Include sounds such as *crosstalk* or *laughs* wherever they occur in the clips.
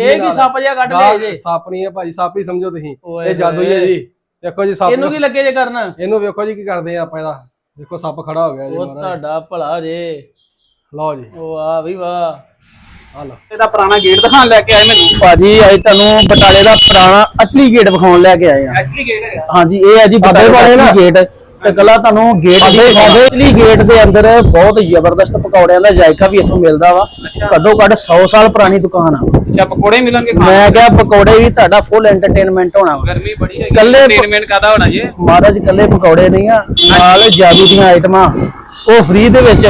ਇਹ ਕੀ ਸੱਪ ਜਿਹਾ ਕੱਢ ਲਿਆ ਜੇ? ਸੱਪ ਨਹੀਂ ਹੈ ਭਾਜੀ ਸੱਪ ਹੀ ਸਮਝੋ ਤੁਸੀਂ। ਇਹ ਜਾਦੂ ਹੀ ਹੈ ਜੀ। ਦੇਖੋ ਜੀ ਸੱਪ ਇਹਨੂੰ ਕੀ ਲੱਗੇ ਜੇ ਕਰਨ? ਇਹਨੂੰ ਵੇਖੋ ਜੀ ਕੀ ਕਰਦੇ ਆ ਆਪਾਂ ਇਹਦਾ। ਦੇਖੋ ਸੱਪ ਖੜਾ ਹੋ ਗਿਆ ਜੀ ਉਹ ਤੁਹਾਡਾ ਭਲਾ ਜੇ। ਲਓ ਜੀ। ਉਹ ਆ ਵੀ ਵਾਹ ਆ ਲਓ। ਇਹਦਾ ਪੁਰਾਣਾ ਗੇਟ ਦਿਖਾਣ ਲੈ ਕੇ ਆਏ ਮੈਨੂੰ। ਭਾਜੀ ਅੱਜ ਤੁਹਾਨੂੰ ਬਟਾਲੇ ਦਾ ਪੁਰਾਣਾ ਅਸਲੀ ਗੇਟ ਵਿਖਾਉਣ ਲੈ ਕੇ ਆਏ ਆ। ਐਕਚੁਅਲੀ ਗੇਟ ਹੈਗਾ ਹਾਂਜੀ ਇਹ ਹੈ ਜੀ ਬਟਾਲੇ ਦਾ ਅਸਲੀ ਗੇਟ। ਤੇ ਕੱਲਾ ਤੁਹਾਨੂੰ ਗੇਟ ਦੇ ਅਸਲੀ ਗੇਟ ਦੇ ਅੰਦਰ ਬਹੁਤ ਜ਼ਬਰਦਸਤ ਪਕੌੜਿਆਂ ਦਾ ਜਾਇਕਾ ਵੀ ਇੱਥੋਂ ਮਿਲਦਾ ਵਾ। ਘੱਟੋ ਘੱਟ 100 ਸਾਲ ਪੁਰਾਣੀ ਦੁਕਾਨ ਆ। ਅੱਛਾ ਪਕੌੜੇ ਮਿਲਣਗੇ ਖਾਣ ਮੈਂ ਕਿਹਾ ਪਕੌੜੇ ਵੀ ਤੁਹਾਡਾ ਫੁੱਲ ਐਂਟਰਟੇਨਮੈਂਟ ਹੋਣਾ ਵਾ। ਗਰਮੀ ਬੜੀ ਹੈਗੀ ਇਕੱਲੇ- entertainment ਕਾਦਾ ਹੋਣਾ ਜੀ? ਮਹਾਰਾਜ ਕੱਲੇ ਪਕੌੜੇ ਨਹੀਂ ਆ ਨਾਲ ਜਾਦੂ ਦੀਆਂ ਆਈਟਮਾਂ ਉਹ ਫ੍ਰੀ ਦੇ ਵਿੱਚ।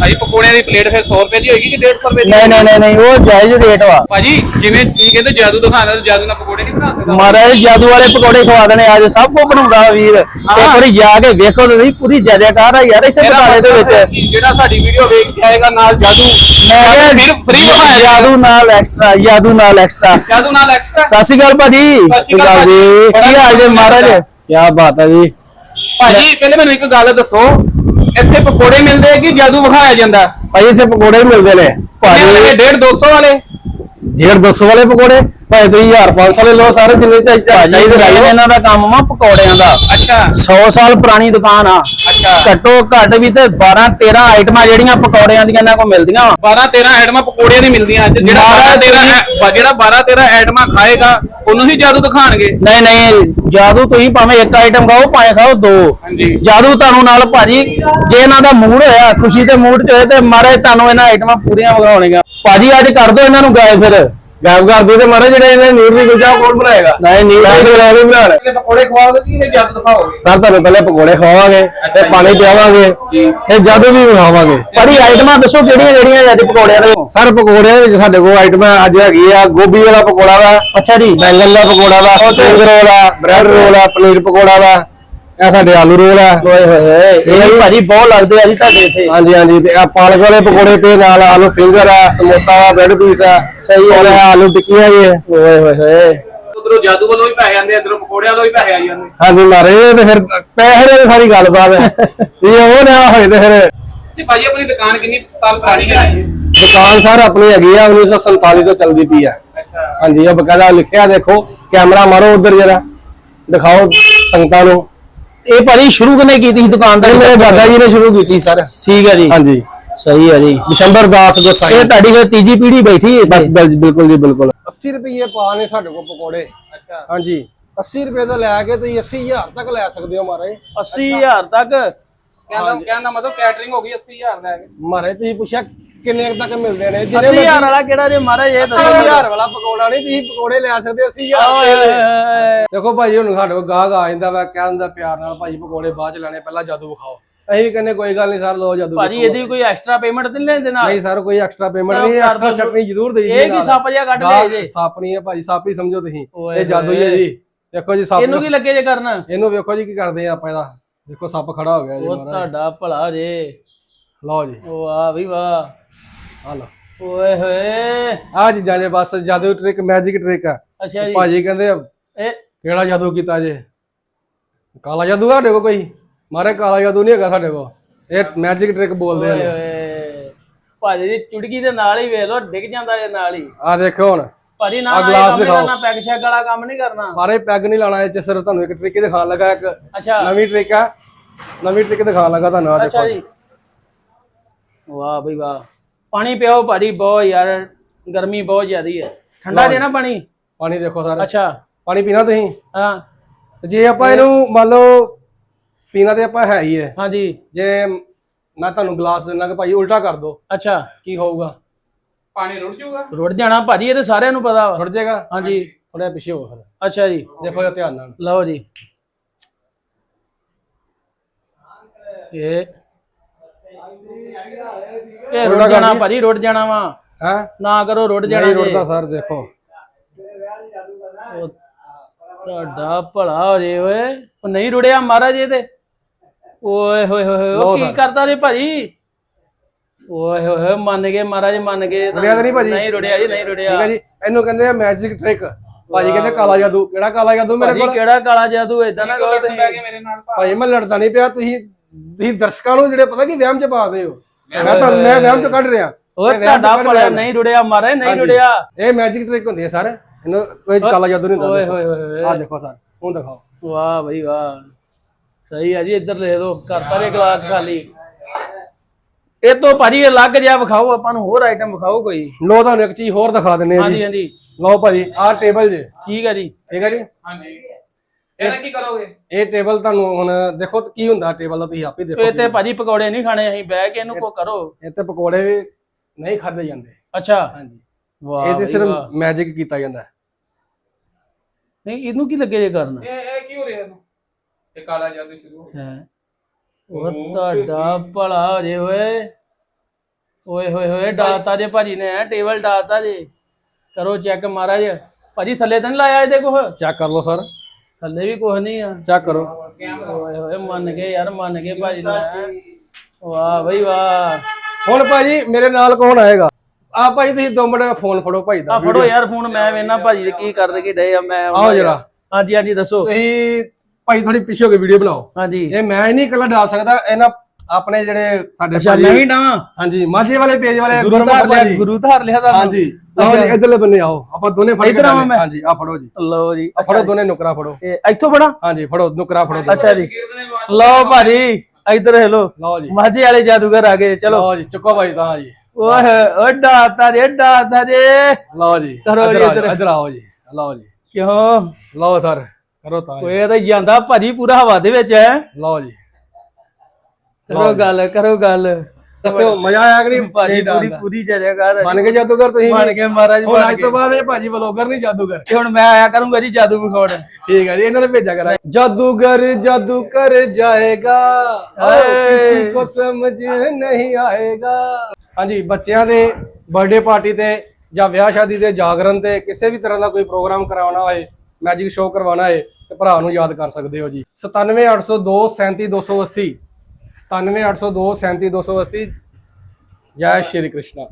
ਭਾਜੀ ਪਕੌੜਿਆਂ ਦੀ ਪਲੇਟ ਫਿਰ 100 ਰੁਪਏ ਦੀ ਹੋਏਗੀ ਕਿ 150 ਰੁਪਏ ਦੀ? ਨਹੀਂ ਨਹੀਂ ਨਹੀਂ ਨਹੀਂ ਉਹ ਜਾਇਜ਼ ਰੇਟ ਵਾ। ਭਾਜੀ ਜਿਵੇਂ ਤੁਸੀਂ ਕਹਿੰਦੇ ਜਾਦੂ ਦਿਖਾਣਾ ਤਾਂ ਜਾਦੂ ਨਾਲ ਪਕੌੜੇ ਨਹੀਂ ਬਣਾ ਸਕਦਾ। ਮਹਾਰਾਜ ਜਾਦੂ ਵਾਲੇ ਪਕੌੜੇ ਖਵਾ ਦੇਣੇ ਅੱਜ ਸਭ ਕੁਝ ਬਣਾਉਂਦਾ ਵੀਰ। ਇੱਕ ਵਾਰੀ ਜਾ ਕੇ ਵੇਖੋ ਤੇ ਨਹੀਂ ਪੂਰੀ ਜੈਕਾਰ ਆ ਯਾਰ ਇੱਥੇ ਬਟਾਲੇ ਦੇ ਵਿੱਚ। ਕਿ ਜਿਹੜਾ ਸਾਡੀ ਵੀਡੀਓ ਵੇਖ ਕੇ ਆਏਗਾ ਨਾਲ ਜਾਦੂ ਮੈਂ ਕਿਹਾ ਫਿਰ ਫ੍ਰੀ ਬਣਾਇਆ ਜਾਦੂ ਨਾਲ ਐਕਸਟਰਾ ਜਾਦੂ ਨਾਲ ਐਕਸਟਰਾ ਜਾਦੂ ਨਾਲ ਐਕਸਟਰਾ ਸਤਿ ਸ਼੍ਰੀ ਅਕਾਲ ਭਾਜੀ। ਸਤਿ ਸ਼੍ਰੀ ਅਕਾਲ ਜੀ। ਕੀ ਹਾਲ ਜੀ ਮਹਾਰਾਜ? ਕੀ ਬਾਤ ਹੈ ਜੀ। ਭਾਜੀ ਪਹਿਲੇ ਮੈਨੂੰ ਇੱਕ ਗੱਲ ਦੱਸੋ। ਇੱਥੇ ਪਕੌੜੇ ਮਿਲਦੇ ਆ ਕਿ ਜਾਦੂ ਵਿਖਾਇਆ ਜਾਂਦਾ? ਭਾਈ ਇੱਥੇ ਪਕੌੜੇ ਮਿਲਦੇ ਨੇ। ਭਾਜੀ ਭਾਜੀ 150 200 ਵਾਲੇ। ਡੇਢ 200 ਵਾਲੇ ਪਕੌੜੇ ਭਾਈ ਤੁਸੀਂ 1500 ਵਾਲੇ ਲੋ ਸਾਰੇ ਜਿੰਨੇ ਚਾਹੀਦੇ ਚਾਹੀਦੇ ਰਾਈ ਇਹਨਾਂ ਦਾ ਕੰਮ ਵਾ ਪਕੌੜਿਆਂ ਦਾ। ਅੱਛਾ। 100 ਸਾਲ ਪੁਰਾਣੀ ਦੁਕਾਨ ਆ। ਘੱਟੋ ਘੱਟ ਵੀ ਤੇ 12 13 ਆਈਟਮਾਂ ਜਿਹੜੀਆਂ ਪਕੌੜਿਆਂ ਦੀਆਂ ਇਹਨਾਂ ਕੋਲ ਮਿਲਦੀਆਂ। ਵਾ 12 13 ਐਟਮਾਂ ਪਕੌੜਿਆਂ ਦੀ ਮਿਲਦੀਆਂ। ਅੱਜ ਜਿਹੜਾ ਬਾਰਾਂ 12 13 ਐ- ਜਿਹੜਾ 12 13 ਐਟਮਾਂ ਖਾਏਗਾ ਉਹਨੂੰ ਹੀ ਜਾਦੂ ਦਿਖਾਣਗੇ। ਨਹੀਂ ਨਹੀਂ ਜਾਦੂ ਤੁਸੀਂ ਭਾਵੇਂ ਇੱਕ ਆਈਟਮ ਖਾਓ ਭਾਵੇਂ ਖਾਓ ਦੋ। ਹਾਂਜੀ। ਜਾਦੂ ਤੁਹਾਨੂੰ ਨਾਲ ਭਾਜੀ ਜੇ ਇਹਨਾਂ ਦਾ ਮੂਡ ਹੋਇਆ ਖੁਸ਼ੀ ਦੇ ਮੂਡ 'ਚ ਹੋਏ ਤੇ ਮਾਰੇ ਤੁਹਾਨੂੰ ਇਹਨਾਂ ਆਈਟਮਾਂ ਪੂਰੀਆਂ ਵਿਖਾਉਣੀਆਂ ਭਾਜੀ ਅੱਜ ਕਰ ਦੋ ਇਹਨਾਂ ਨੂੰ ਗਾਇਬ ਫਿਰ। ਗਾਇਬ ਕਰ ਦਿਓ ਤੇ ਮਾਰੇ ਜਿਹੜੇ ਇਹਨੇ ਨਿਊਟਰੀ ਗੁਜਾ ਕੌਣ ਬਣਾਏਗਾ? ਨਹੀਂ ਨਹੀਂ ਨਹੀਂ ਬਣਾਉਣਾ। ਪਹਿਲੇ ਪਕੌੜੇ ਖਵਾਓਗੇ ਕਿ ਇਹ ਜਾਦੂ ਦਿਖਾਓਗੇ? ਸਰ ਤੁਹਾਨੂੰ ਪਹਿਲੇ ਪਕੌੜੇ ਖਵਾਵਾਂਗੇ ਤੇ ਪਾਣੀ ਪਿਆਵਾਂਗੇ ਤੇ ਜਾਦੂ ਵੀ ਵਿਖਾਵਾਂਗੇ ਭਾਜੀ ਆਈਟਮਾਂ ਦੱਸੋ ਕਿਹੜੀਆਂ ਕਿਹੜੀਆਂ ਅੱਜ ਪਕੌੜਿਆਂ ਦੇ ਸਰ ਪਕੌੜਿਆਂ ਵਿੱਚ ਸਾਡੇ ਕੋਲ ਆਈਟਮਾਂ ਅੱਜ ਹੈਗੀ ਆ ਗੋਭੀ ਵਾਲਾ ਪਕੌੜਾ ਵਾ। ਅੱਛਾ ਜੀ। ਬੈਂਗਨ ਦਾ ਪਕੌੜਾ ਵਾ ਰੋਲ ਆ ਬ੍ਰੈਡ ਰੋਲ ਆ ਪਨੀਰ ਪਕੌੜਾ ਵਾ। ਇਹ ਸਾਡੇ ਆਲੂ ਰੋਲ ਆ। ਓਏ ਹੋਏ ਇਹ ਵੀ ਭਾਜੀ ਬਹੁਤ ਲੱਗਦੇ ਆ ਜੀ ਤੁਹਾਡੇ ਇੱਥੇ। ਹਾਂਜੀ ਹਾਂਜੀ ਤੇ ਆ ਪਾਲਕ ਵਾਲੇ ਪਕੌੜੇ ਤੇ ਨਾਲ ਆਲੂ ਫਿੰਗਰ ਆ ਸਮੋਸਾ ਆ ਬ੍ਰੈਡ ਪੀਸ ਆ। ਸਹੀ ਹੈ ਆਲੂ ਟਿੱਕੀਆਂ ਵੀ ਆ। ਓਏ ਹੋਏ ਹੋਏ। ਉਧਰੋਂ ਜਾਦੂ ਵੱਲੋਂ ਵੀ ਪੈਸੇ ਆਉਂਦੇ ਇਧਰੋਂ ਪਕੌੜਿਆਂ ਵੱਲੋਂ ਵੀ ਪੈਸੇ ਆਈ ਜਾਂਦੇ। ਹਾਂਜੀ ਮਾਰੇ ਤੇ ਫਿਰ ਪੈਸੇ ਦੀ ਸਾਰੀ ਗੱਲਬਾਤ ਹੈ ਇਹ *laughs* ਉਹ ਨਾ ਹੋਏ ਤੇ ਫਿਰ ਤੇ ਭਾਜੀ ਆਪਣੀ ਦੁਕਾਨ ਕਿੰਨੀ ਸਾਲ ਪੁਰਾਣੀ ਹੈ? ਜੀ ਦੁਕਾਨ ਸਰ ਆਪਣੀ ਹੈਗੀ ਆ 1947 ਤੋਂ ਚੱਲਦੀ ਪਈ ਆ। ਅੱਛਾ। ਹਾਂਜੀ ਇਹ ਬਕਾਇਦਾ ਲਿਖਿਆ ਦੇਖੋ ਕੈਮਰਾ ਮਾਰੋ ਉਧਰ ਜਰਾ। ਦਿਖਾਓ ਸੰਗਤਾਂ ਨੂੰ। ਇਹ ਭਾਜੀ ਸ਼ੁਰੂ ਕਿਨੇ ਕੀਤੀ ਸੀ ਦੁਕਾਨ ਦਾ ਮੇਰੇ ਦਾਦਾ ਜੀ ਨੇ ਸ਼ੁਰੂ ਕੀਤੀ ਸਰ। ਠੀਕ ਹੈ ਜੀ। ਹਾਂਜੀ। ਸਹੀ ਹੈ ਜੀ। ਦਸੰਬਰ 10 ਗੋਸਾਈ ਇਹ ਤੁਹਾਡੀ ਫਿਰ ਤੀਜੀ ਪੀੜ੍ਹੀ ਬੈਠੀ ਹੈ ਬਸ ਬਿਲਕੁਲ ਜੀ ਬਿਲਕੁਲ। 80 ਰੁਪਏ ਪਾ ਨੇ ਸਾਡੇ ਕੋਲ ਪਕੌੜੇ। ਅੱਛਾ। ਹਾਂਜੀ। 80 ਰੁਪਏ ਤੋਂ ਲੈ ਕੇ ਤੁਸੀਂ 80000 ਤੱਕ ਲੈ ਸਕਦੇ ਹੋ ਮਾਰੇ 80000 ਤੱਕ? ਕਹਿੰਦਾ ਕਹਿੰਦਾ ਮਤਲਬ ਕੈਟਰਿੰਗ ਹੋ ਗਈ 80000 ਦਾ ਮਾਰੇ ਤੁਸੀਂ ਪੁੱਛਿਆ ਕਿੰਨੇ ਕੁ ਤੱਕ ਮਿਲਦੇ ਨੇ? 80000 ਵਾਲਾ ਕਿਹੜਾ ਜੇ ਮਹਾਰਾਜ ਇਹ ਦੱਸੋ। 80000 ਵਾਲਾ ਪਕੌੜਾ ਨਹੀਂ ਤੁਸੀਂ ਪਕੌੜੇ ਲੈ ਸਕਦੇ 80000 ਓਏ ਰੁਪਏ ਹੋਏ ਦੇ ਹੋਏ। ਦੇਖੋ ਭਾਜੀ ਹੁਣ ਸਾਡੇ ਕੋਲ ਗਾਹਕ ਆ ਜਾਂਦਾ ਵਾ ਕਹਿ ਦਿੰਦਾ ਪਿਆਰ ਨਾਲ ਭਾਜੀ ਪਕੌੜੇ ਬਾਅਦ ਚ ਲੈਣੇ ਪਹਿਲਾਂ ਜਾਦੂ ਵਿਖਾਓ। ਅਸੀਂ ਵੀ ਕਹਿੰਦੇ ਕੋਈ ਗੱਲ ਨਹੀਂ ਸਰ ਲੋ ਜਾਦੂ ਭਾਜੀ ਇਹਦੀ ਕੋਈ ਐਕਸਟਰਾ ਪੇਮੈਂਟ ਨਹੀਂ ਲੈਂਦੇ ਨਾਲ ਨਹੀਂ ਸਰ ਕੋਈ ਐਕਸਟਰਾ ਪੇਮੈਂਟ ਨਹੀਂ ਐਕਸਟਰਾ। ਚਟਨੀ ਜ਼ਰੂਰ ਦੇਈਏ ਇਹ ਕੀ ਸੱਪ ਜਿਹਾ ਕੱਢ ਲਿਆ ਜੇ? ਸੱਪ ਨਹੀਂ ਹੈ ਭਾਜੀ ਸੱਪ ਹੀ ਸਮਝੋ ਤੁਸੀਂ। ਇਹ ਜਾਦੂ ਹੀ ਹੈ। ਜੀ। ਦੇਖੋ ਜੀ ਸੱਪ ਇਹਨੂੰ ਕੀ ਲੱਗੇ ਜੇ ਕਰਨ? ਇਹਨੂੰ ਵੇਖੋ ਜੀ ਕੀ ਕਰਦੇ ਆ ਆਪਾਂ ਇਹਦਾ। ਦੇਖੋ ਸੱਪ ਖੜਾ ਹੋ ਗਿਆ ਜੀ ਉਹ ਤੁਹਾਡਾ ਭਲਾ ਜੇ। ਲਓ ਜੀ। ਉਹ ਆ ਵੀ ਵਾਹ। ਆ ਲਓ। ਓਏ ਹੋਏ। ਆ ਚੀਜ਼ਾਂ ਨੇ ਬਸ ਜਾਦੂ ਟ੍ਰਿਕ ਮੈਜਿਕ ਟ੍ਰਿਕ ਆ। ਅੱਛਾ ਜੀ। ਭਾਜੀ ਕਹਿੰਦੇ ਇਹ ਕਿਹੜਾ ਜਾਦੂ ਕੀਤਾ ਜੇ? ਕਾਲਾ ਜਾਦੂ ਆ ਸਾਡੇ ਕੋਲ ਕੋਈ? ਮਾਰੇ ਕਾਲਾ ਜਾਦੂ ਨਹੀਂ ਹੈਗਾ ਸਾਡੇ ਕੋਲ। ਇਹ ਮੈਜਿਕ ਟ੍ਰਿਕ ਬੋਲਦੇ ਓਏ ਹੋਏ। ਭਾਜੀ ਦੀ ਚੁਟਕੀ ਦੇ ਨਾਲ ਹੀ ਵੇਖ ਲੋ ਡਿੱਗ ਜਾਂਦਾ ਇਹ ਨਾਲ ਹੀ। ਆ ਦੇਖੋ ਹੁਣ। ਭਾਜੀ ਨਾ ਆਹ ਇਹ ਗਲਾਸ ਕੰਮ ਦਿਖਾਓ। ਕਰਨਾ ਪੈਗ ਸ਼ੈਗ ਵਾਲਾ ਕੰਮ ਨਹੀਂ ਕਰਨਾ। ਮਾਰੇ ਪੈਗ ਨਹੀਂ ਲਾਣਾ ਇਹ ਚ ਸਿਰਫ ਤੁਹਾਨੂੰ ਇੱਕ ਟ੍ਰਿਕ ਹੀ ਦਿਖਾਉਣ ਲੱਗਾ ਇੱਕ ਅੱਛਾ। ਨਵੀਂ ਟ੍ਰਿਕ ਆ। ਨਵੀਂ ਟ੍ਰਿਕ ਦਿਖਾਉਣ ਲੱਗਾ ਤੁਹਾਨੂੰ ਆ ਅੱਛਾ ਦੇਖੋ ਜੀ। ਵਾਹ ਬਈ ਵਾਹ। ਪਾਣੀ ਪਿਓ ਭਾਜੀ ਬਹੁਤ ਯਾਰ ਗਰਮੀ ਬਹੁਤ ਜ਼ਿਆਦੀ ਹੈ। ਠੰਡਾ ਜੇ ਨਾ ਪਾਣੀ? ਪਾਣੀ ਦੇਖੋ ਸਰ। ਅੱਛਾ। ਪਾਣੀ ਪੀਣਾ ਤੁਸੀਂ? ਹਾਂ। ਤੇ ਜੇ ਆਪਾਂ ਇਹਨੂੰ ਮੰਨ ਲਓ ਪੀਣਾ ਤੇ ਆਪਾਂ ਹੈ ਹੀ ਹੈ। ਹਾਂਜੀ। ਜੇ ਮੈਂ ਤੁਹਾਨੂੰ ਗਲਾਸ ਦੇਣਾ ਕਿ ਭਾਈ ਉਲਟਾ ਕਰ ਦੋ ਅੱਛਾ। ਕੀ ਹੋਊਗਾ? ਪਾਣੀ ਰੁੜ ਜਾਊਗਾ? ਰੁੜ ਜਾਣਾ ਭਾਜੀ ਇਹ ਤੇ ਸਾਰਿਆਂ ਨੂੰ ਪਤਾ ਵਾ। ਰੁੜ ਜਾਏਗਾ? ਹਾਂਜੀ। ਥੋੜਾ ਪਿੱਛੇ ਹੋ ਫਿਰ। ਅੱਛਾ ਜੀ। ਦੇਖੋ ਜਰਾ ਧਿਆਨ ਨਾਲ। ਲਓ ਜੀ। ਇਹ ਇਹ ਰੁੜ ਜਾਣਾ ਭਾਜੀ ਰੁੜ ਜਾਣਾ ਵਾ। ਹੈ? ਨਾ ਕਰੋ ਰੁੜ ਜਾਣਾ ਨਹੀਂ ਜੀ। ਰੁੜਦਾ ਸਰ ਦੇਖੋ। ਉਹ ਤੁਹਾਡਾ ਭਲਾ ਹੋ ਜੇ ਓਏ। ਉਹ ਨਹੀਂ ਰੁੜਿਆ ਮਹਾਰਾਜ ਇਹ ਤੇ। ਓਏ ਹੋਏ ਹੋਏ ਉਹ ਕੀ ਕਰਦਾ ਜੇ ਭਾਜੀ? ਓਏ ਹੋਏ ਹੋਏ ਮੰਨ ਗਏ ਮਹਾਰਾਜ ਮੰਨ ਗਏ। ਰੁੜਿਆ ਤਾਂ ਨਹੀਂ ਭਾਜੀ? ਨਹੀਂ ਰੁੜਿਆ ਜੀ ਨਹੀਂ ਠੀਕ ਰੁੜਿਆ ਹੈ ਜੀ। ਇਹਨੂੰ ਕਹਿੰਦੇ ਆ ਮੈਜਿਕ ਟ੍ਰਿਕ ਭਾਜੀ ਕਹਿੰਦੇ ਕਾਲਾ ਜਾਦੂ। ਕਿਹੜਾ ਕਾਲਾ ਜਾਦੂ ਮੇਰੇ ਭਾਜੀ ਕੋਲ? ਕਿਹੜਾ ਕਾਲਾ ਜਾਦੂ ਏਦਾਂ ਨਾ ਕਹੋ ਤੁਸੀਂ। ਭਾਜੀ ਮੈਂ ਲੜਦਾ ਨਹੀਂ ਪਿਆ ਤੁਸੀਂ ਤੁਸੀਂ ਦਰਸ਼ਕਾਂ ਨੂੰ ਜਿਹੜੇ ਪਤਾ ਕੀ ਵਹਿਮ ਚ ਪਾਦੇ ਹੋ ਮੈਂ ਤਾਂ ਮੈਂ ਵਹਿਮ ਚ ਕੱਢ ਰਿਹਾ। ਉਹ ਤੁਹਾਡਾ ਭਲਾ। ਨਹੀਂ ਰੁੜਿਆ ਮਹਾਰਾਜ ਨਹੀਂ ਹਾਂਜੀ। ਰੁੜਿਆ ਇਹ ਮੈਜਿਕ ਟ੍ਰਿਕ ਹੁੰਦੀ ਹੈ ਸਰ। ਇਹਨੂੰ ਕੋਈ ਕਾਲਾ ਜਾਦੂ ਨਹੀਂ ਹੁੰਦਾ। ਓਏ। ਹੋਏ ਹੋਏ। ਆਹ ਦੇਖੋ ਸਰ। ਹੁਣ ਦਿਖਾਓ। ਵਾਹ ਬਈ ਵਾਹ। ਸਹੀ ਆ ਜੀ ਇੱਧਰ ਲੈ ਦੋ ਕਰਤਾ ਰੇ ਗਲਾਸ ਖਾਲੀ। ਇਹ ਤੋਂ ਭਾਜੀ ਇਹ ਲੱਗ ਜਾ ਵਿਖਾਓ ਆਪਾਂ ਨੂੰ ਹੋਰ ਆਈਟਮ ਵਿਖਾਓ ਕੋਈ। ਲੋ ਤੁਹਾਨੂੰ ਇੱਕ ਚੀਜ਼ ਹੋਰ ਦਿਖਾ ਦਿੰਨੇ ਆ ਹਾਂਜੀ ਜੀ। ਹਾਂਜੀ ਲਓ ਭਾਜੀ ਆਹ ਟੇਬਲ ਜੇ। ਠੀਕ ਹੈ ਜੀ। ਠੀਕ ਹੈ ਜੀ? ਹਾਂਜੀ। ਇਹਦਾ ਕੀ ਕਰੋਗੇ? ਇਹ ਟੇਬਲ ਤੁਹਾਨੂੰ ਹੁਣ ਦੇਖੋ ਕੀ ਹੁੰਦਾ ਟੇਬਲ ਦਾ ਤੁਸੀਂ ਆਪੇ ਦੇਖੋ ਇਹ ਤੇ ਭਾਜੀ ਪਕੌੜੇ ਨਹੀਂ ਖਾਣੇ ਅਸੀਂ ਬਹਿ ਕੇ ਇਹਨੂੰ ਕੋ ਕਰੋ। ਇੱਥੇ ਪਕੌੜੇ ਵੀ ਨਹੀਂ ਖਾਦੇ ਜਾਂਦੇ। ਅੱਛਾ। ਹਾਂਜੀ। ਵਾਹ ਇਹ ਤੇ ਬਈ ਸਿਰਫ। ਮੈਜਿਕ ਕੀਤਾ ਜਾਂਦਾ। ਹੈ। ਨਹੀਂ ਇਹਨੂੰ ਕੀ ਲੱਗੇ ਜੇ ਕਰਨ? ਇਹ ਇਹ ਕੀ ਹੋ ਰਿਹਾ ਇਹਨੂੰ? ਇਹ ਕਾਲਾ ਜਾਦੂ ਸ਼ੁਰੂ ਹੋ ਗਿਆ। ਹੈ? ਉਹ ਤੁਹਾਡਾ ਭਲਾ ਹੋ ਜੇ ਓਏ। ਓਏ ਹੋਏ ਹੋਏ ਡਾਤਾ ਜੇ ਭਾਜੀ ਨੇ ਐ ਟੇਬਲ ਡਾਤਾ ਜੇ। ਕਰੋ ਚੈੱਕ ਮਹਾਰਾਜ। ਭਾਜੀ ਥੱਲੇ ਤਾਂ ਨਹੀਂ ਲਾਇਆ ਇਹਦੇ ਕੁਛ? ਚੈੱਕ ਕਰ ਲਓ ਸਰ ਥੱਲੇ ਵੀ ਕੁਛ ਨਹੀਂ ਆ। ਚੈੱਕ ਕਰੋ। ਓਏ ਹੋਏ ਮੰਨ ਗਏ ਯਾਰ ਮੰਨ ਗਏ ਭਾਜੀ ਨੇ। ਵਾਹ ਬਈ ਵਾਹ। ਹੁਣ ਭਾਜੀ ਮੇਰੇ ਨਾਲ ਕੌਣ ਆਏਗਾ? ਆ ਭਾਜੀ ਤੁਸੀਂ ਦੋ ਮਿੰਟ ਫੋਨ ਫੜੋ ਭਾਈ ਦਾ ਆ ਫੜੋ ਯਾਰ ਫੋਨ ਮੈਂ ਵੇਨਾ ਭਾਜੀ ਦੇ ਕੀ ਕਰਦੇ ਕੀ ਡੇ ਆ ਮੈਂ ਆਓ ਜਰਾ। ਹਾਂਜੀ ਹਾਂਜੀ ਦੱਸੋ। ਤੁਸੀਂ ਭਾਈ ਥੋੜੀ ਪਿੱਛੇ ਹੋ ਕੇ ਵੀਡੀਓ ਬਣਾਓ। ਹਾਂਜੀ। ਇਹ ਮੈਂ ਹੀ ਨਹੀਂ ਇਕੱਲਾ ਡਾਲ ਸਕਦਾ ਇਹਨਾਂ ਆਪਣੇ ਜਿਹੜੇ ਸਾਡੇ ਅੱਛਾ ਭਾਜੀ- ਮੈਂ ਵੀ ਡਾਵਾਂ ਹਾਂਜੀ ਮਾਝੇ ਵਾਲੇ ਪੇਜ ਵਾਲੇ ਗੁਰੂ ਧਾਰ ਲਿਆ। ਗੁਰੂ ਧਾਰ ਲਿਆ ਤਾਂ ਹਾਂਜੀ ਲਓ ਜੀ ਇਧਰਲੇ ਬੰਨੇ ਆਓ। ਆਪਾਂ ਦੋਨੇ ਫੜ ਕੇ ਇੱਧਰ ਆਵਾਂ। ਮੈਂ? ਹਾਂਜੀ ਆ ਫੜੋ ਜੀ। ਲਓ ਜੀ ਆਹ ਫੜੋ ਦੋਨੇ ਨੁਕਰਾ ਫੜੋ। ਇਹ ਇੱਥੋਂ ਬਣਾ ਹਾਂਜੀ ਫੜੋ ਨੁਕਰਾ ਫੜੋ ਦੋਨੇ। ਅੱਛਾ ਜੀ। ਨੇ ਲਓ ਭਾਜੀ ਇੱਧਰ ਹੈਲੋ। ਲਓ ਜੀ। ਮਾਝੇ ਵਾਲੇ ਜਾਦੂਗਰ ਆ ਗਏ ਚਲੋ। ਲਓ ਜੀ ਚੁੱਕੋ ਭਾਈ ਤਾਂ ਜੀ। ਓਏ ਓ ਡਾਤਾ ਜੇ ਡਾਤਾ ਜੇ। ਲਓ ਜੀ ਕਰੋ ਜੀ ਇੱਧਰ ਆਓ, ਇੱਧਰ। ਇੱਧਰ ਆਓ ਜੀ। ਲਓ ਜੀ। ਕਿਉਂ? ਲਓ ਸਰ ਕਰੋ ਤਾਂ ਜੀ। ਓਏ ਤਾਂ ਜਾਂਦਾ ਭਾਜੀ ਪੂਰਾ ਹਵਾ ਦੇ ਵਿੱਚ ਹੈ। ਲਓ ਜੀ। ਕਰੋ ਗੱਲ ਕਰੋ ਗੱਲ। ਦੱਸੋ ਮਜ਼ਾ ਆਇਆ ਕਿ ਨਹੀਂ ਭਾਜੀ ਪੂਰੀ? ਪੂਰੀ ਜਰਿਆ ਕਰ ਬਣ ਕੇ ਜਾਦੂਗਰ ਤੁਸੀਂ? ਬਣ ਕੇ ਮਹਾਰਾਜ ਹੁਣ ਬਣ ਅੱਜ ਕੇ ਤੋਂ ਬਾਅਦ ਇਹ ਭਾਜੀ ਵਲੋਗਰ ਨਹੀਂ ਜਾਦੂਗਰ। ਤੇ ਹੁਣ ਮੈਂ ਆਇਆ ਕਰੂੰਗਾ ਜੀ ਜਾਦੂ ਵਿਖਾਉਣ। ਠੀਕ ਹੈ ਜੀ ਇਹਨਾਂ ਨੇ ਭੇਜਾ ਕਰਾਂ ਜਾਦੂਗਰ ਜਾਦੂ ਕਰ ਜਾਏਗਾ ਹਾਏ। ਕਿਸੇ ਕੋ ਸਮਝ ਨਹੀਂ ਆਏਗਾ। ਹਾਂਜੀ ਬੱਚਿਆਂ ਦੇ ਬਰਥਡੇ ਪਾਰਟੀ ਤੇ ਜਾਂ ਵਿਆਹ ਸ਼ਾਦੀ ਦੇ ਜਾਗਰਣ ਤੇ ਕਿਸੇ ਵੀ ਤਰ੍ਹਾਂ ਦਾ ਕੋਈ ਪ੍ਰੋਗਰਾਮ ਕਰਾਉਣਾ ਹੋਏ ਮੈਜਿਕ ਸ਼ੋਅ ਕਰਵਾਉਣਾ ਹੈ ਤੇ ਭਰਾ ਨੂੰ ਯਾਦ ਕਰ ਸਕਦੇ ਹੋ ਜੀ। 97802 37280 97802 37280 ਜੈ ਸ਼੍ਰੀ ਕ੍ਰਿਸ਼ਨ।